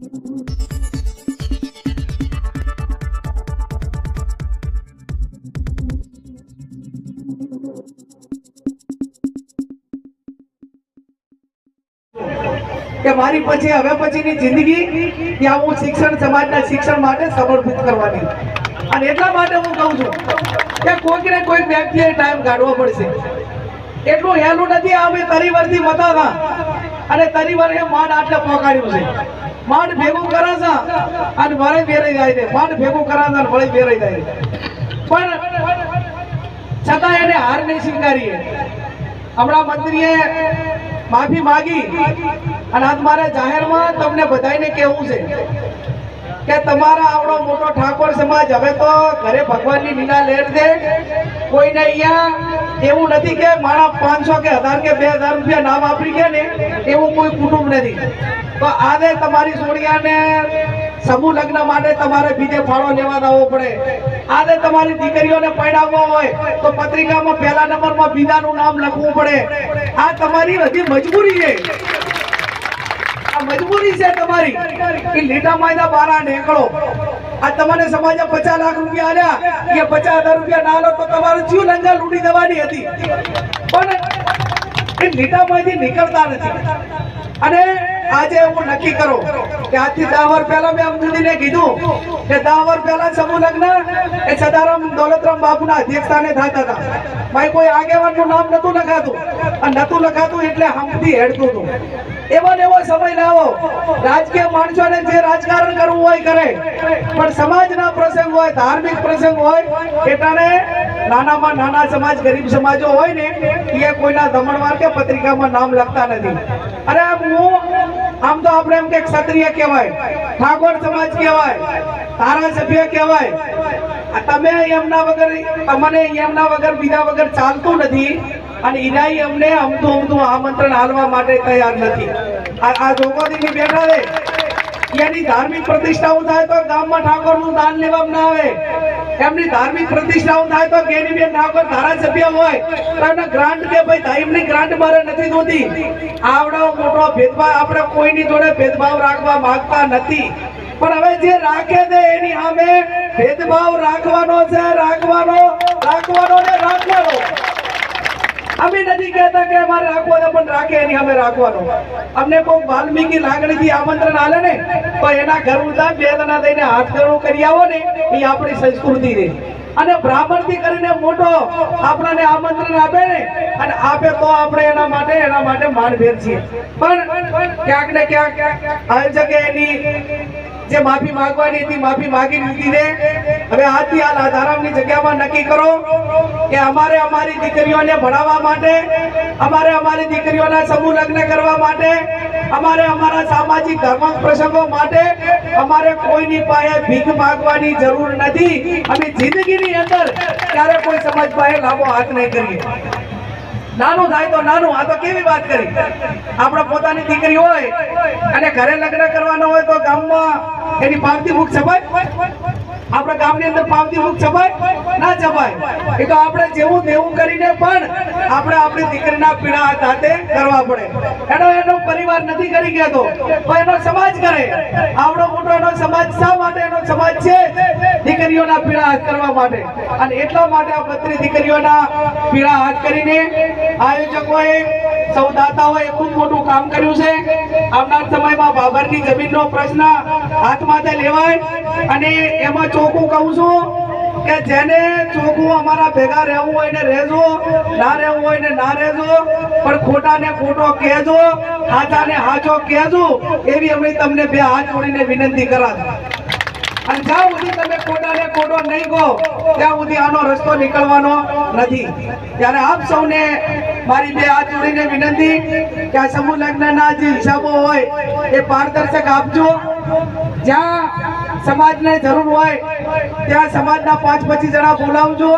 મારી પછી હવે પછીની જિંદગી ત્યાં હું શિક્ષણ સમાજના શિક્ષણ માટે સમર્પિત કરવાની. અને એટલા માટે હું કહું છું કે કોઈક ને કોઈક વ્યક્તિએ ટાઈમ કાઢવો પડશે. એટલું હેલું નથી, અમે તરીવરથી હતા અને તરીવર એ માંડ આટલે પહોંચાડ્યું છે. માંડ ભેગું કરે છે. અને વળે વેરાઈ જાય છે. માંડ ભેગું કરે છે અને વળી બેરાઈ જાય છે. પણ છતાં એને હાર નહીં સ્વીકારીએ. હમણાં મંત્રીએ માફી માગી અને આજ મારે જાહેરમાં તમને બધાને કહેવું છે કે તમારા આવડો મોટો ઠાકોર સમાજ, હવે તો ઘરે ભગવાનની લીલા લેર દે કોઈને અહીંયા એવું નથી કે મારા પાંચસો કે હજાર કે બે હજાર રૂપિયા નામ આપી ગયા ને, એવું કોઈ કુટુંબ નથી. તો આજે તમારી સોનિયાને સમૂહ લગ્ન માટે તમારે બીજે ફાળો લેવા જવો પડે. આજે તમારી દીકરીઓને પડાવવા હોય, તો પત્રિકામાં પહેલા નંબરમાં બીજાનું નામ લખવું પડે. આ તમારી હજી મજબૂરી છે. આ મજબૂરી છે તમારી. કે લીટા માયદા બારા નીકળો. આ તમને સમાજે પચાસ લાખ રૂપિયા આલ્યા. કે પચાસ હજાર રૂપિયા ના લો તો તમારું જીવ લંગા લૂંટી દેવાની હતી. પણ એ લીટામાંથી નીકળતા નથી. અને આજે હું નક્કી કરો કે આજથી દસ વર્ષ પહેલા મેં અમદુદીને કીધું કે દસ વર્ષ પહેલા સમૂહ લગ્ન એ સદારામ દોલતરામ બાપુના અધ્યક્ષસ્થાને થતા હતા. ભાઈ કોઈ આગેવાનનું નામ નતું લખાતું. અને નતું લખાતું એટલે હમથી હેડતું હતું. એવો ને એવો સમય લાવો રાજકીય માણસોને જે રાજકારણ કરવું હોય કરે. પણ સમાજના પ્રસંગ હોય, ધાર્મિક પ્રસંગ હોય એટલે નાનામાં નાના સમાજ, ગરીબ સમાજો હોય ને, એ કોઈના દમણવાર કે પત્રિકામાં નામ લખતા નથી. અરે હું, આમ તો આપણે એમ કે ક્ષત્રિય કહેવાય, ઠાકોર સમાજ કહેવાય, ધારાસભ્ય કહેવાય. તમે એમના વગર તમને એમના વગર, બીજા વગર ચાલતું નથી અને ઈનાઈ અમને અમતું અમતું આમંત્રણ હાલવા માટે તૈયાર નથી. આ જોગોદીની બેઠા છે. એની ધાર્મિક પ્રતિષ્ઠાઓ થાય તો ગામમાં ઠાકોરનું દાન લેવામાં ના આવે. એમની ધાર્મિક પ્રતિષ્ઠાઓ થાય તો ગેનીબેન ઠાકોર ધારાસભ્ય હોય એમને ગ્રાન્ટ કે ભાઈ ધાર્મિક ગ્રાન્ટ મારે નથી જોતી. આવડો મોટો ભેદભાવ આપણે કોઈની જોડે ભેદભાવ રાખવા માંગતા નથી. પણ હવે જે રાખે છે એની સામે ભેદભાવ રાખવાનો છે, રાખવાનો રાખવાનો ને રાખવાનો. અમે નથી કહેતા કે અમારે રાખવાનો પણ રાખે એની અમે રાખવાનો. અમને કોઈ વાલ્મીકી લાગણીથી આમંત્રણ આલે ને, તો એના ઘર ઉધા બે દના દઈને હાથ ગણું કરી આવો ને, એ આપણી સંસ્કૃતિ રે. અને બ્રાહ્મણથી કરીને મોટો આપણને આમંત્રણ આપે ને, અને આપે તો આપણે એના માટે એના માટે માનભેર છીએ. પણ ક્યાંક ને ક્યાંક આવી જગ્યાએ એની જે માફી માંગવાની હતી, માફી માંગી લીધી ને. હવે આજથી આ લાધારામની જગ્યામાં નક્કી કરો કે અમારે અમારી દીકરીઓને ભણાવવા માટે, અમારે અમારી દીકરીઓના સમૂહ લગ્ન કરવા માટે, અમારે અમારા સામાજિક ધર્મ પ્રસંગો માટે અમારે કોઈની પાસે ભીખ માંગવાની જરૂર નથી. અમે જિંદગીની અંદર ક્યારે કોઈ સમાજ પાસે લાંબો હાથ નહીં કરીએ. નાનું થાય તો નાનું. આ તો કેવી વાત કરી? આપણે પોતાની દીકરી હોય અને ઘરે લગ્ન કરવાનો હોય તો ગામમાં એની પાવતી મુખ છપાય? આપણા ગામની અંદર પાવતી બુક છપાય ના છપાય એ તો આપણે જેવું તેવું કરીને પણ આપણે આપણી દીકરીના પીડા સાથે કરવા પડે. એનો એનો પરિવાર નથી કરી ગયો તો એનો સમાજ કરે. આવડો મોટો એનો સમાજ શા માટે? એનો સમાજ છે દીકરીઓના પીડા હાથ કરવા માટે. અને એટલા માટે આ બત્રી દીકરીઓના પીડા હાથ કરીને આયોજકોએ સૌ દાતાઓએ ખૂબ મોટું કામ કર્યું છે. આવનાર સમયમાં બાબરની જમીનનો પ્રશ્ન હાથમાંથી લેવાય અને એમાં ચોખ્ખું કહું છું કે જેને ચોખ્ખું અમારા ભેગા રહેવું હોય ને રહેજો, ના રહેવું હોય ને ના રહેજો, પણ ખોટા ને ખોટો કહેજો હાચા ને હાચો કહેજો, એવી અમે તમને બે હાથ જોડીને વિનંતી કરા અને જ્યાં સુધી તમે ખોટા ને ખોટો નહીં કહો, ત્યાં સુધી આનો રસ્તો નીકળવાનો નથી. ત્યારે આપ સૌને મારી બે હાથ જોડીને વિનંતી કે સમૂહ લગ્નના જે હિસાબો હોય, એ પારદર્શક આપજો. જ્યાં સમાજને જરૂર હોય, ત્યાં સમાજના પાંચ પચીસ જણા બોલાવજો.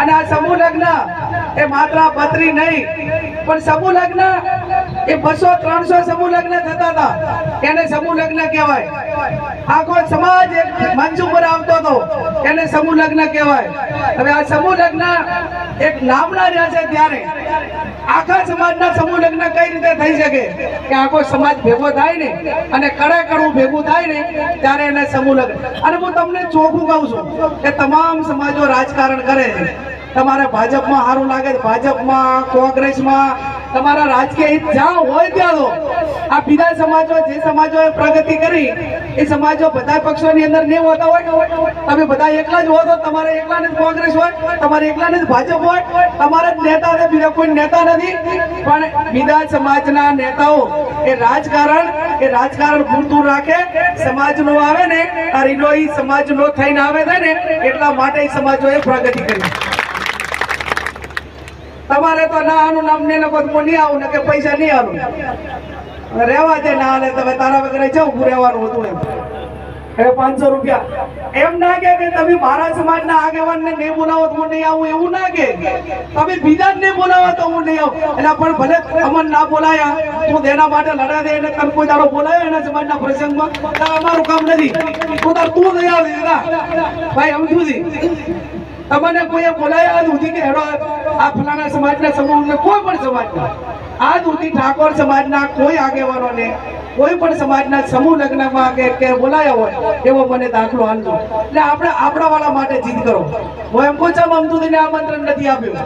અને આ સમૂહ લગ્ન એ માત્ર પત્રી નહીં, પણ સમૂહ લગ્ન એ બસો ત્રણસો સમૂહ લગ્ન થતા હતા. એને સમૂહ લગ્ન કહેવાય. આખો સમાજ મંચ ઉપર આવતો હતો. એને સમૂહ લગ્ન કહેવાય. હવે આ સમૂહ લગ્ન એક નામના રહ્યા છે ત્યારે. આખા સમાજના સમૂહ લગ્ન કઈ રીતે થઈ શકે? કે આખો સમાજ ભેગો થાય ને, અને કડે કડવું ભેગું થાય ને, ત્યારે એને સમૂહ લગ્ન. અને હું તમને ચોખ્ખું કહું છું કે તમામ સમાજો રાજકારણ કરે છે. તમારે ભાજપમાં સારું લાગે ભાજપમાં, કોંગ્રેસમાં, તમારા રાજકીય હિત જ્યાં હોય ત્યાં તો. આ બીજા સમાજો, જે સમાજોએ પ્રગતિ કરી, એ સમાજો બધા પક્ષોની અંદર નહીં હોતા હોય. તમે બધા એકલા જ હો તો તમારે એકલાને જ કોંગ્રેસ હોય, તમારે એકલાને જ ભાજપ હોય. તમારા જ નેતા છે બીજા કોઈ નેતા નથી. પણ બીજા સમાજના નેતાઓ, એ રાજકારણ એ રાજકારણ પૂરતું રાખે. સમાજનો આવે ને, આ ઈ સમાજનો થઈને આવે છે ને, એટલા માટે સમાજોએ પ્રગતિ કરી. તમારે તો ના આનું નામ ને લોકો હું નહીં આવું ને કે પૈસા નહીં આવું રહેવા દે ના હાલે તમે તારા વગેરે જવું રહેવાનું હતું એમ. પાંચસો રૂપિયા. એમ ના કે તમે મારા સમાજના આગેવાનને નહીં બોલાવો તો હું નહીં આવું, એવું ના કે તમે બીજા જ નહીં બોલાવો તો હું નહીં આવું. એટલે પણ ભલે અમન ના બોલાયા, તું તેના માટે લડા દે એટલે તમે કોઈ દાડો બોલાયો એના સમાજના પ્રસંગમાં. અમારું કામ નથી. તું તાર તું નહીં આવે ભાઈ સુધી તમને કોઈએ બોલાયા? આજ સુધી કે હેડો આ ફલાણા સમાજના સમૂહને કોઈ પણ સમાજના આજ સુધી ઠાકોર સમાજના કોઈ આગેવાનોને કોઈ પણ સમાજના સમૂહ લગ્નમાં કે કે બોલાયા હોય, એવો મને દાખલો આનતો એટલે આપણે આપણા વાળા માટે જીત કરો. હું એમ છું અમદુદીને આમંત્રણ નથી આપ્યું.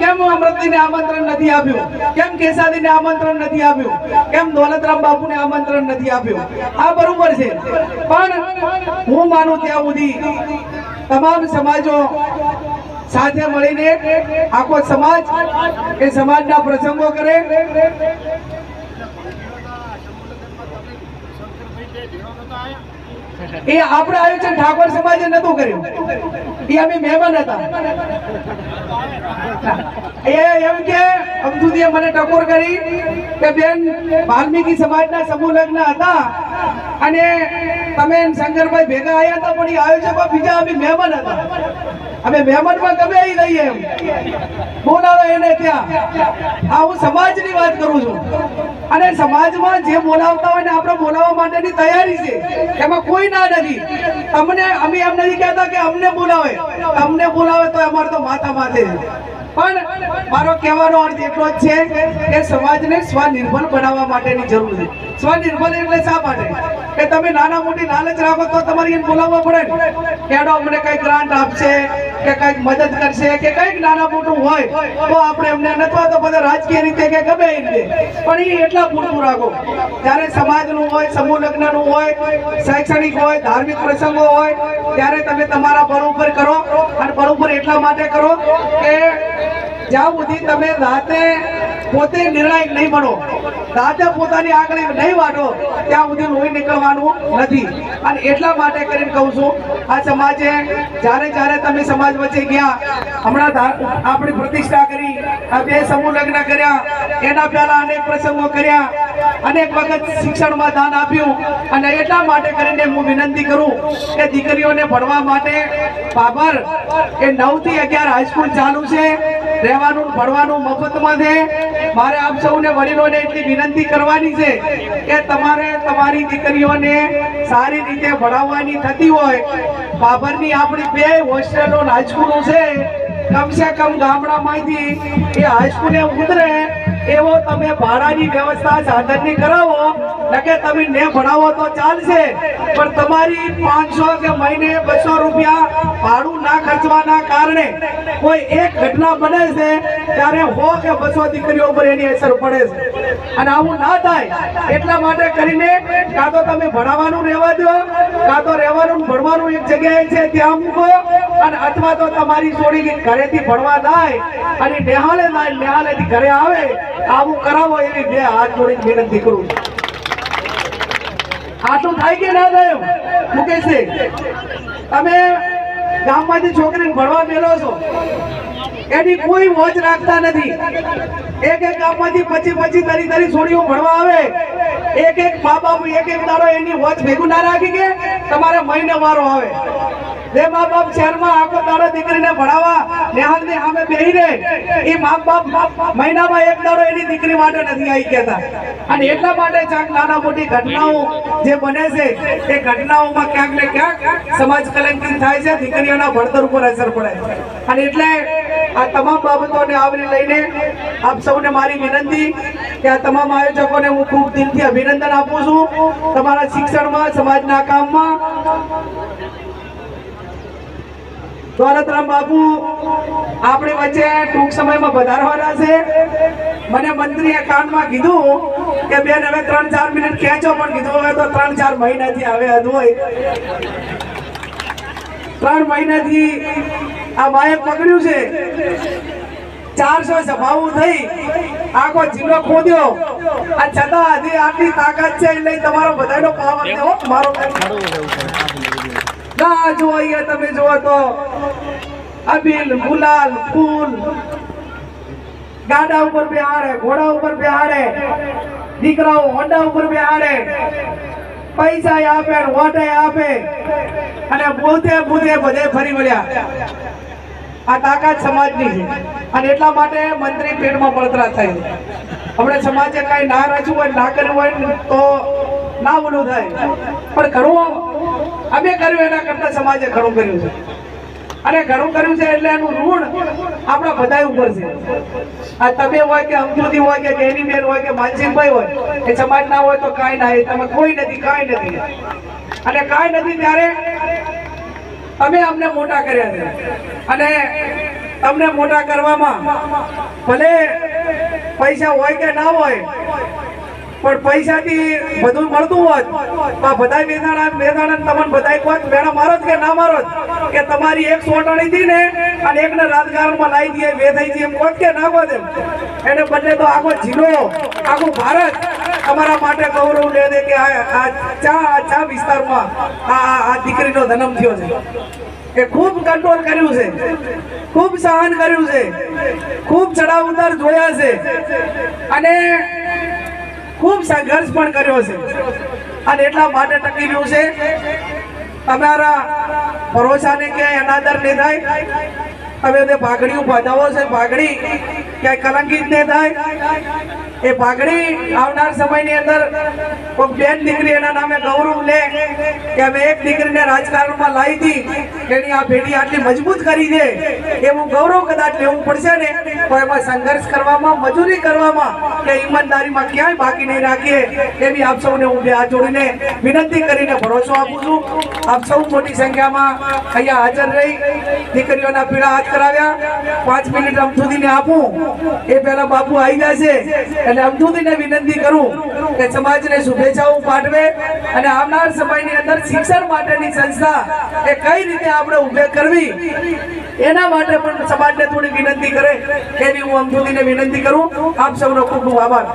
કેમ હું અમૃતિને આમંત્રણ નથી આપ્યું? કેમ કેસાદીને આમંત્રણ નથી આપ્યું? કેમ દોલતરામ બાપુને આમંત્રણ નથી આપ્યું? આ બરોબર છે. પણ હું માનું ત્યાં સુધી તમામ સમાજો સાથે મળીને આખો સમાજ એ સમાજના પ્રસંગો કરે. એ આપણે આયોજન ઠાકોર સમાજે નતું કર્યું. એ અમે મહેમાન હતા. એ એમ કે અમદુદીએ મને ટકોર કરી કે બેન, વાલ્મીકી સમાજના સમૂહ હતા અને તમે શંકરભાઈ ભેગા આવ્યા હતા, પણ એ આયોજકો બીજા અમે મહેમાન હતા. અમે મહેમાનમાં ગમે આવી રહીએ એમ. બોલાવે એને ત્યાં. આ હું સમાજની વાત કરું છું. અને સમાજમાં જે બોલાવતા હોય ને આપણે બોલાવવા માટેની તૈયારી છે, એમાં કોઈ ના નથી. તમને, અમે એમ નથી કહેતા કે અમને બોલાવે. અમને બોલાવે તો અમારે તો માથા માથે. પણ મારો કહેવાનો અર્થ એટલો જ છે કે સમાજને સ્વનિર્ભર બનાવવા માટેની જરૂર છે. સ્વનિર્ભર એટલે શા માટે? કે તમે નાના મોટી લાલચ રાખો તો તમારે બોલાવવા પડે કેડો અમને કઈ ગ્રાન્ટ આપશે, કે કંઈક મદદ કરશે, કે કંઈક નાના મોટું હોય, તો આપણે એમને નથવા તો બધા રાજકીય રીતે કે ગમે એ રીતે. પણ એ એટલા પૂરતું રાખો. જ્યારે સમાજનું હોય, સમૂહ લગ્નનું હોય, શૈક્ષણિક હોય, ધાર્મિક પ્રસંગો હોય, ત્યારે તમે તમારા બરોબર કરો, અને બરોબર એટલા માટે કરો કે જ્યાં સુધી તમે રાતે પોતે નિર્ણાયક નહીં બનો રાતે પોતાની આગળ નહીં વાટો, ત્યાં સુધી લોહી નીકળવાનું નથી. અને એટલા માટે કરીને કહું છું, આ સમાજે જ્યારે જ્યારે તમે સમાજ વચ્ચે ગયા, હમણાં આપણી પ્રતિષ્ઠા કરી, આ બે સમૂહ લગ્ન કર્યા, એના પહેલા અનેક પ્રસંગો કર્યા, અનેક વખત શિક્ષણમાં દાન આપ્યું, અને એટલા માટે કરીને હું વિનંતી કરું કે દીકરીઓને ભણવા માટે બાબર એ નવથી અગિયાર હાઈસ્કૂલ ચાલુ છે રહેવાનું, ભણવાનું મફતમાં છે. મારે આપ સૌને વડીલોને એટલી વિનંતી કરવાની છે કે તમારે તમારી દીકરીઓને સારી રીતે ભણાવવાની થતી હોય. બાબરની આપણી બે હોસ્ટેલો હાઈસ્કૂલો છે. કમસે કમ ગામડામાંથી એ હાઈસ્કૂલે ઉતરે એવો તમે ભાડાની વ્યવસ્થા સાધનની કરાવો, નકે તમે ને ભણાવો તો ચાલશે. પણ તમારી પાંચસો કે મહિને બસો રૂપિયા ભાડું ના ખર્ચવાના કારણે કોઈ એક ઘટના બને છે, ત્યારે હો કે બસો દીકરીઓ પર એની અસર પડે છે. અને આવું ના થાય, એટલા માટે કરીને કાં તો તમે ભણાવવાનું રહેવા દો, કાં તો રહેવાનું ભણવાનું એક જગ્યાએ છે ત્યાં મૂકો, અને અથવા તો તમારી છોડી ઘરેથી ભણવા જાય, અને નિહાળે જાય નિહાળેથી ઘરે આવે આવું કરાવો એવી બે હાથ જોડી વિનંતી કરું છું. આટલું થાય કે ના થાય એમ? તમે ગામમાંથી છોકરીને ભણવા મેલો છો, એની કોઈ મોજ રાખતા નથી. એક એક ગામમાંથી પચી પચી તરી તરી છોડીઓ ભણવા આવે. એક એક મા બાપ, એક એક દાડો એની વોચ ભેગું ના રાખી કે તમારે મહિને મારો આવે. જે મા બાપ શહેરમાં આખો દાડો દીકરીને ભણાવવા નેહાલની સામે બેહી રહે એ મા બાપ મહિનામાં એક દાડો એની દીકરી માટે નથી આવી કહેતા. અને એટલા માટે ચાક નાના મોટી ઘટનાઓ જે બને છે, એ ઘટનાઓમાં ક્યાંક ને ક્યાંક સમાજ કલંકિત થાય છે, દીકરીઓના ભણતર ઉપર અસર પડે છે. અને એટલે આ તમામ બાબતોને આવરી લઈને આપ સૌને મારી વિનંતી કે આ તમામ આયોજકોને હું ખૂબ દિલથી અભિનંદન આપું છું. તમારા શિક્ષણમાં, સમાજના કામમાં દોલતરામ બાપુ. આપણી વચ્ચે ટૂંક સમયમાં વધારવાના છે. મને મંત્રીએ કાનમાં કીધું કે બેન હવે ત્રણ ચાર મિનિટ ખેંચો, પણ કીધું હવે તો ત્રણ ચાર મહિનાથી આવે હતું હોય. ત્રણ મહિનાથી આ બાએ પકડ્યું છે. ચારસો સભાઓ થઈ. આખો જિલ્લો ખોદ્યો. આ છતાં હજી આટલી તાકાત છે એટલે તમારો બધાનો પાવર છે મારો ના જુઓ અહીંયા તમે જુઓ તો? અબીલ ગુલાલ, ફૂલ. ગાડા ઉપર બેહાડે, ઘોડા ઉપર બેહાડે. દીકરાઓ હોન્ડા ઉપર બેહાડે. પૈસા આપે વોટે આપે. અને પોતે પોતે બધે ફરી વળ્યા. આ તાકાત સમાજની છે. અને એટલા માટે મંત્રી પેટમાં બળતરા થાય. આપણે સમાજે કઈ ના રચવું હોય, ના કર્યું હોય તો ના બોલું થાય. પણ ઘણું અમે કર્યું એના કરતા સમાજે ઘણું કર્યું છે. અને ઘણું કર્યું છે એટલે એનું ઋણ આપણા બધા ઉપર છે. આ તમે હોય કે અમજોદી હોય કે એની બેન હોય કે માનસિંહભાઈ હોય, એ સમાજ ના હોય તો કાંઈ ના તમે કોઈ નથી, કાંઈ નથી. અને કાંઈ નથી ત્યારે અમે અમને મોટા કર્યા છે. અને તમને મોટા કરવામાં ભલે પૈસા હોય કે ના હોય પણ પૈસાથી બધું મળતું હોત બધા વેદાણા વેદાણા તમને બધાય કોત વેણા મારો કે ના મારો કે તમારી એક સોટાણી હતી ને અને એકને રાજકારણમાં લાવી દઈએ, બે થઈ એમ કોત કે ના કોત એને બદલે તો આખો જિલ્લો, આખું ભારત તમારા માટે ગૌરવ લે દે કે આ ચા ચા વિસ્તારમાં આ- આ દીકરીનો જન્મ થયો છે. કે ખૂબ કંટ્રોલ કર્યું છે. ખૂબ સહન કર્યું છે. ખૂબ ચડાવ ઉતાર જોયા છે. અને ખૂબ સંઘર્ષ પણ કર્યો છે. અને એટલા માટે ટકી રહ્યું છે. તમારા ભરોસાને ક્યાંય અનાદર નહીં થાય. હવે તે પાઘડી બતાવો છે ભાગડી ક્યાંય કલંકિત નહીં થાય. એ ભાગડી આવનાર સમયની અંદર બેન દીકરી એના નામે ગૌરવ લે કે અમે એક દીકરીને રાજકારણમાં લાવી હતી એની આ પેઢી આટલી મજબૂત કરી છે એવું ગૌરવ કદાચ લેવું પડશે ને, તો એમાં સંઘર્ષ કરવામાં, મજૂરી કરવામાં કે ઈમાનદારીમાં ક્યાંય બાકી નહીં રાખીએ. એવી આપ સૌને હું બે હાથ જોડીને વિનંતી કરીને ભરોસો આપું છું. આપ સૌ મોટી સંખ્યામાં અહીંયા હાજર રહી. દીકરીઓના પીડા હાથ કરાવ્યા. પાંચ મિનિટ અમથુદીને આપું. એ પહેલા બાપુ આવી જશે. એટલે અમથુદીને વિનંતી કરું કે સમાજને શુભેચ્છાઓ પાઠવે અને આવનાર સમયની અંદર શિક્ષણ માટેની સંસ્થા એ કઈ રીતે આપણે ઉભે કરવી, એના માટે પણ સમાજને થોડી વિનંતી કરે. એવી હું અમથુદીને વિનંતી કરું. આપ સૌનો ખૂબ ખૂબ આભાર.